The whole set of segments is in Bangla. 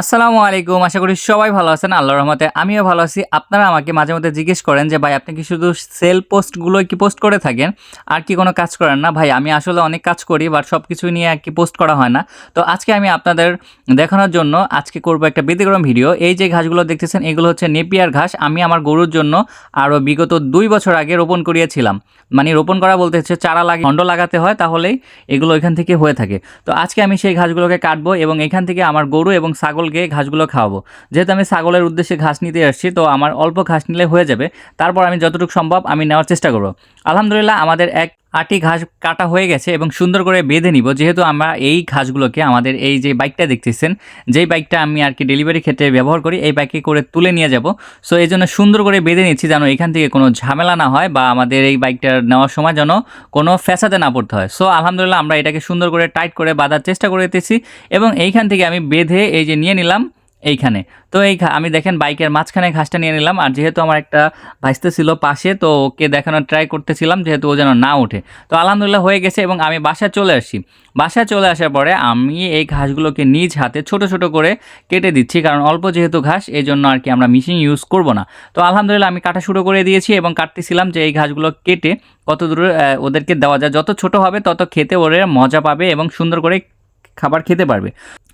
আসসালামু আলাইকুম, আশা করি সবাই ভালো আছেন, আল্লাহর রহমতে আমিও ভালো আছি। আপনারা আমাকে মাঝে মধ্যে জিজ্ঞেস করেন যে, ভাই, আপনি কি শুধু সেল পোস্টগুলো কি পোস্ট করে থাকেন? আর কি কোনো কাজ করেন না? ভাই, আমি আসলে অনেক কাজ করি বাট সব কিছু নিয়ে আর কি পোস্ট করা হয় না। তো আজকে আমি আপনাদের দেখানোর জন্য আজকে করব একটা ব্যতিক্রম ভিডিও। এই যে ঘাসগুলো দেখতেছেন, এগুলো হচ্ছে নেপিয়ার ঘাস। আমি আমার গরুর জন্য আরও বিগত দুই বছর আগে রোপণ করিয়েছিলাম। মানে রোপণ করা বলতে হচ্ছে চারা লাগে খণ্ড লাগাতে হয়, তাহলেই এগুলো এখান থেকে হয়ে থাকে। তো আজকে আমি সেই ঘাসগুলোকে কাটবো এবং এখান থেকে আমার গরু এবং ছাগলকে ঘাসগুলো খাওয়াবো। যেহেতু আমি ছাগলের উদ্দেশ্যে ঘাস নিতে আসছি, তো আমার অল্প ঘাস নিলে হয়ে যাবে। তারপর আমি যতটুকু সম্ভব আমি নেওয়ার চেষ্টা করব। আলহামদুলিল্লাহ আমাদের এক আটি ঘাস কাটা হয়ে গেছে এবং সুন্দর করে বেঁধে নিব। যেহেতু আমরা এই ঘাসগুলোকে আমাদের এই যে বাইকটা দেখতেছেন, যেই বাইকটা আমি আর কি ডেলিভারি ক্ষেত্রে ব্যবহার করি, এই বাইকে করে তুলে নিয়ে যাব। সো এই জন্য সুন্দর করে বেঁধে নিচ্ছি যেন এখান থেকে কোনো ঝামেলা না হয় বা আমাদের এই বাইকটা নেওয়ার সময় যেন কোনো ফ্যাসাতে না পড়তে হয়। সো আলহামদুলিল্লাহ আমরা এটাকে সুন্দর করে টাইট করে বাঁধার চেষ্টা করতেছি এবং এইখান থেকে আমি বেঁধে এই যে নিয়ে নিলাম। এইখানে। তো এই আমি দেখেন বাইকের মাঝখানে ঘাসটা নিয়ে নিলাম, আর যেহেতু আমার একটা ভাইস্তে ছিল পাশে, তো ওকে দেখানোর ট্রাই করতেছিলাম, যেহেতু ও যেন না ওঠে। তো আলহামদুলিল্লাহ হয়ে গেছে এবং আমি বাসায় চলে আসি। বাসায় চলে আসার পরে আমি এই ঘাসগুলোকে নিজ হাতে ছোট ছোট করে কেটে দিচ্ছি, কারণ অল্প যেহেতু ঘাস এই জন্য আর কি আমরা মেশিন ইউজ করব না। তো আলহামদুলিল্লাহ আমি কাটা শুরু করে দিয়েছি এবং কাটতেছিলাম যে এই ঘাসগুলো কেটে কত দূরে ওদেরকে দেওয়া যায়। যত ছোট হবে তত খেতে ওরা মজা পাবে এবং সুন্দর করে খাবার খেতে পারবে।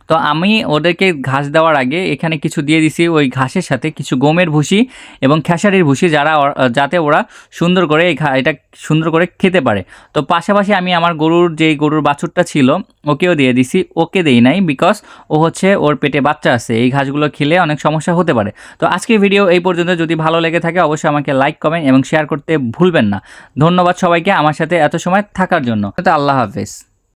তো আমি ওদেরকে ঘাস দেওয়ার আগে এখানে কিছু দিয়ে দিছি ওই ঘাসের সাথে কিছু গমের ভুসি এবং খেসারির ভুসি যারা যাতে ওরা সুন্দর করে এটা সুন্দর করে খেতে পারে। তো পাশাপাশি আমি আমার গরুর যেই গরুর বাছুরটা ছিল, ওকেও দিয়ে দিছি, ওকে দেই নাই বিকজ ও হচ্ছে ওর পেটে বাচ্চা আছে, এই ঘাসগুলো খেলে অনেক সমস্যা হতে পারে। তো আজকের ভিডিও এই পর্যন্ত, যদি ভালো লেগে থাকে অবশ্যই আমাকে লাইক কমেন্ট এবং শেয়ার করতে ভুলবেন না। ধন্যবাদ সবাইকে আমার সাথে এত সময় থাকার জন্য। তো আল্লাহ হাফেজ।